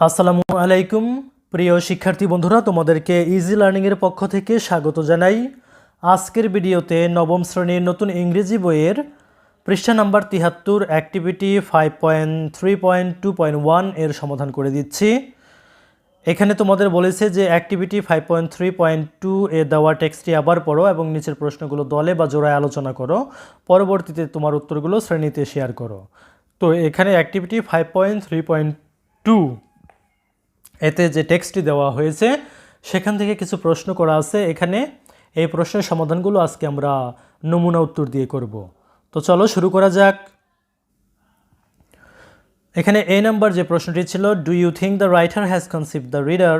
আসসালামু আলাইকুম, প্রিয় শিক্ষার্থী বন্ধুরা, তোমাদেরকে ইজি লার্নিংয়ের পক্ষ থেকে স্বাগত জানাই। আজকের ভিডিওতে নবম শ্রেণির নতুন ইংরেজি বইয়ের পৃষ্ঠা number তিহাত্তর activity five point three point two point ওয়ানের সমাধান করে দিচ্ছি। এখানে তোমাদের বলেছে যে activity five point three point two এ দেওয়া টেক্সটটি আবার পড়ো এবং নিচের প্রশ্নগুলো দলে বা জোড়ায় আলোচনা করো। পরবর্তীতে তোমার উত্তরগুলো শ্রেণীতে শেয়ার করো। তো এখানে activity five point three point two এতে যে টেক্সটটি দেওয়া হয়েছে, সেখান থেকে কিছু প্রশ্ন করা আছে। এখানে এই প্রশ্নের সমাধানগুলো আজকে আমরা নমুনা উত্তর দিয়ে করব। তো চলো শুরু করা যাক। এখানে এ নাম্বার যে প্রশ্নটি ছিল do you think the writer has conceive the reader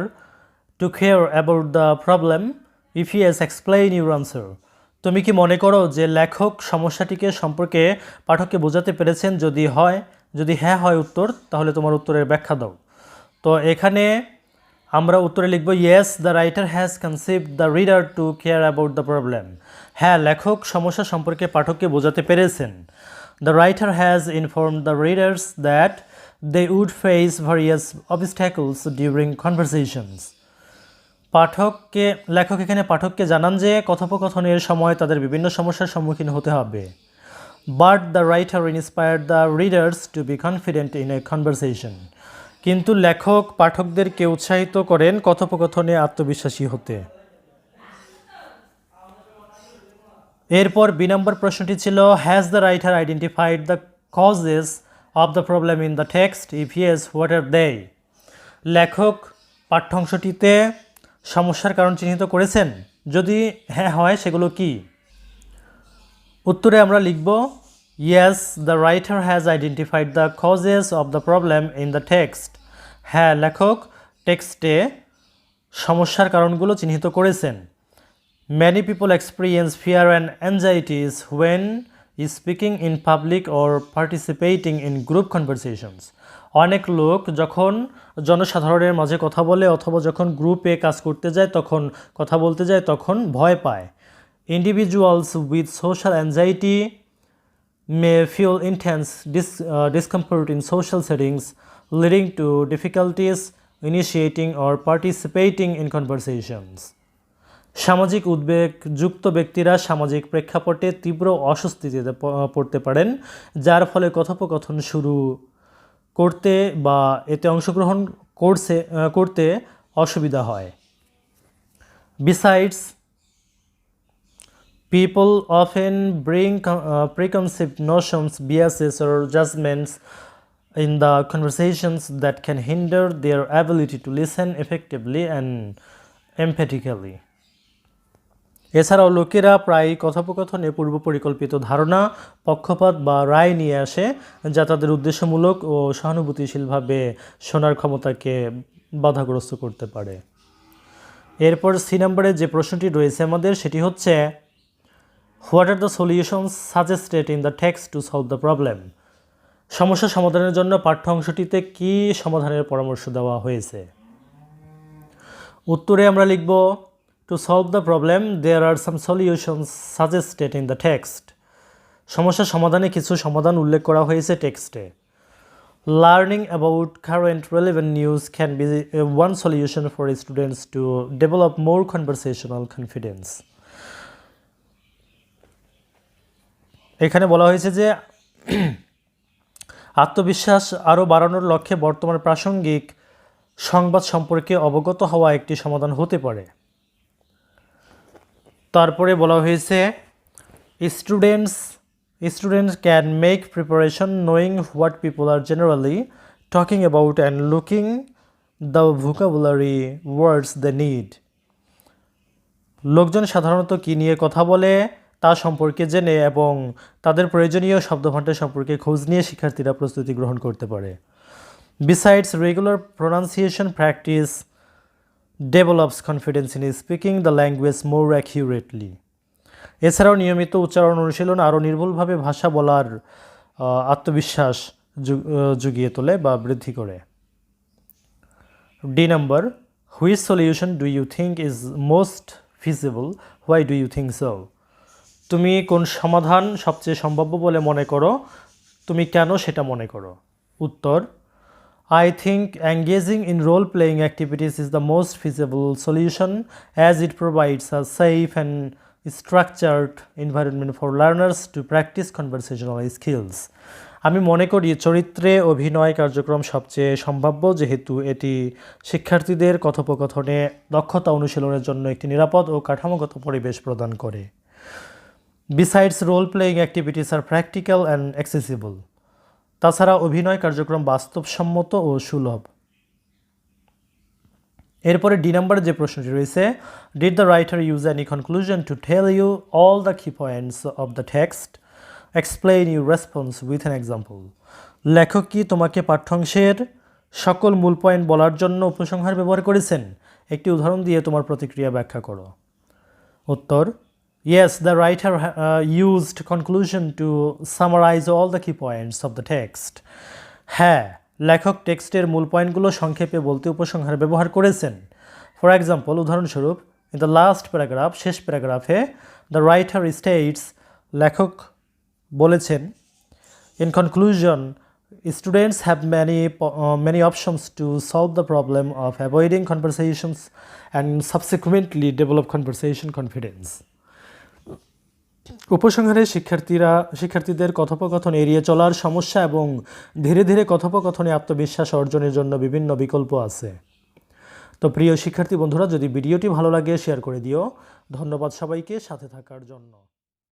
to care about the problem if has explain your answer তুমি কি মনে করো যে লেখক সমস্যাটিকে সম্পর্কে পাঠককে বোঝাতে পেরেছেন? যদি হয়, যদি হ্যাঁ হয় উত্তর, তাহলে তোমার উত্তরের ব্যাখ্যা দাও। তো এখানে আমরা উত্তরে লিখব yes the writer has conceive the reader to care about the problem হ্যাঁ লেখক সমস্যা সম্পর্কে পাঠককে বোঝাতে পেরেছেন। The writer has inform the readers that they would face various obstacles during conversations পাঠককে, লেখক এখানে পাঠককে জানান যে কথোপকথনের সময় তাদের বিভিন্ন সমস্যার সম্মুখীন হতে হবে। But the writer inspire the readers to be confident in a conversation কিন্তু লেখক পাঠকদেরকে উৎসাহিত করেন কথোপকথনে আত্মবিশ্বাসী হতে। এরপর বি নম্বর প্রশ্নটি ছিল has the writer identified the causes of the problem in the text if yes what are they লেখক, পাঠ্যাংশটিতে সমস্যার কারণ চিহ্নিত করেছেন। যদি হ্যাঁ হয়, সেগুলো কি? উত্তরে আমরা লিখব yes the writer has identified the causes of the problem in the text হ্যাঁ লেখক, টেক্সটে সমস্যার কারণগুলো চিহ্নিত করেছেন। Many people experience fear and anxieties when speaking in public or participating in group conversations. অনেক লোক যখন জনসাধারণের মাঝে কথা বলে অথবা যখন গ্রুপে কাজ করতে যায়, তখন কথা বলতে যায়, তখন ভয় পায়। Individuals with social anxiety may feel intense dis- uh, discomfort in social settings, leading to difficulties initiating or participating in conversations. সামাজিক উদ্বেগ যুক্ত ব্যক্তিরা সামাজিক প্রেক্ষাপটে তীব্র অস্বস্তিতে পড়তে পারেন যার ফলে কথোপকথন শুরু করতে বা এতে অংশগ্রহণ করছে করতে অসুবিধা হয় besides People often bring uh, preconceived notions, biases, or judgments in the conversations that can hinder their ability to listen effectively and empathically. এছাড়াও লোকেরা প্রায় কথোপকথনে পূর্ব পরিকল্পিত ধারণা পক্ষপাত বা রায় নিয়ে আসে যা তাদের উদ্দেশ্যমূলক ও সহানুভূতিশীলভাবে শোনার ক্ষমতাকে বাধাগ্রস্ত করতে পারে এরপর সি নম্বরে যে প্রশ্নটি রয়েছে আমাদের সেটি হচ্ছে what are the solutions suggested in the text to solve the problem সমস্যা সমাধানের জন্য পাঠ্য অংশটিতে কী সমাধানের পরামর্শ দেওয়া হয়েছে? উত্তরে আমরা লিখব to solve the problem there are some solutions suggested in the text সমস্যা সমাধানে কিছু সমাধান উল্লেখ করা হয়েছে টেক্সটে। Learning about current relevant news can be one solution for students to develop more conversational confidence এখানে বলা হয়েছে যে আত্মবিশ্বাস আরও বাড়ানোর লক্ষ্যে বর্তমান প্রাসঙ্গিক সংবাদ সম্পর্কে অবগত হওয়া একটি সমাধান হতে পারে। তারপরে বলা হয়েছে students students can make preparation knowing what people are generally talking about and looking the vocabulary words the need লোকজন সাধারণত কী নিয়ে কথা বলে? তা সম্পর্কে জেনে এবং তাদের প্রয়োজনীয় শব্দভাণ্ডার সম্পর্কে খোঁজ নিয়ে শিক্ষার্থীরা প্রস্তুতি গ্রহণ করতে পারে। Besides regular pronunciation practice develops confidence in speaking the language more accurately এছাড়াও নিয়মিত উচ্চারণ অনুশীলন আরও নির্ভুলভাবে ভাষা বলার আত্মবিশ্বাস জুগিয়ে তোলে বা বৃদ্ধি করে। D number which solution do you think is most feasible why do you think so তুমি কোন সমাধান সবচেয়ে সম্ভাব্য বলে মনে করো? তুমি কেন সেটা মনে করো? উত্তর I think engaging in role playing activities is the most feasible solution as it provides a safe and structured environment for learners to practice conversational skills আমি মনে করি চরিত্রে অভিনয় কার্যক্রম সবচেয়ে সম্ভাব্য, যেহেতু এটি শিক্ষার্থীদের কথোপকথনে দক্ষতা অনুশীলনের জন্য একটি নিরাপদ ও কাঠামোগত পরিবেশ প্রদান করে। Besides role playing activities are practical and accessible তাছাড়া অভিনয় কার্যক্রম বাস্তবসম্মত ও সুলভ। এরপরে ডি নাম্বারে যে প্রশ্নটি রয়েছে did the writer use any conclusion to tell you all the key points of the text explain you response with an example লেখক কি তোমাকে পাঠ্যাংশের সকল মূল পয়েন্ট বলার জন্য উপসংহার ব্যবহার করেছেন? একটি উদাহরণ দিয়ে তোমার প্রতিক্রিয়া ব্যাখ্যা করো। উত্তর Yes, the writer uh, used conclusion to summarize all the key points of the text. হ্যাঁ লেখক টেক্সটের মূল পয়েন্টগুলো সংক্ষেপে বলতে উপসংহার ব্যবহার করেছেন ফর এক্সাম্পল উদাহরণস্বরূপ ইন দ্য লাস্ট প্যারাগ্রাফ শেষ প্যারাগ্রাফে দ্য রাইটার স্টেটস লেখক বলেছেন students have many po- uh, many options to solve the problem of avoiding conversations and subsequently develop conversation confidence. উপসংহারে শিক্ষার্থীরা, শিক্ষার্থীদের কথোপকথন এড়িয়ে চলার সমস্যা এবং ধীরে ধীরে কথোপকথনে আত্মবিশ্বাস অর্জনের জন্য বিভিন্ন বিকল্প আছে। তো প্রিয় শিক্ষার্থী বন্ধুরা, যদি ভিডিওটি ভালো লাগে, শেয়ার করে দিও। ধন্যবাদ সবাইকে, সাথে থাকার জন্য।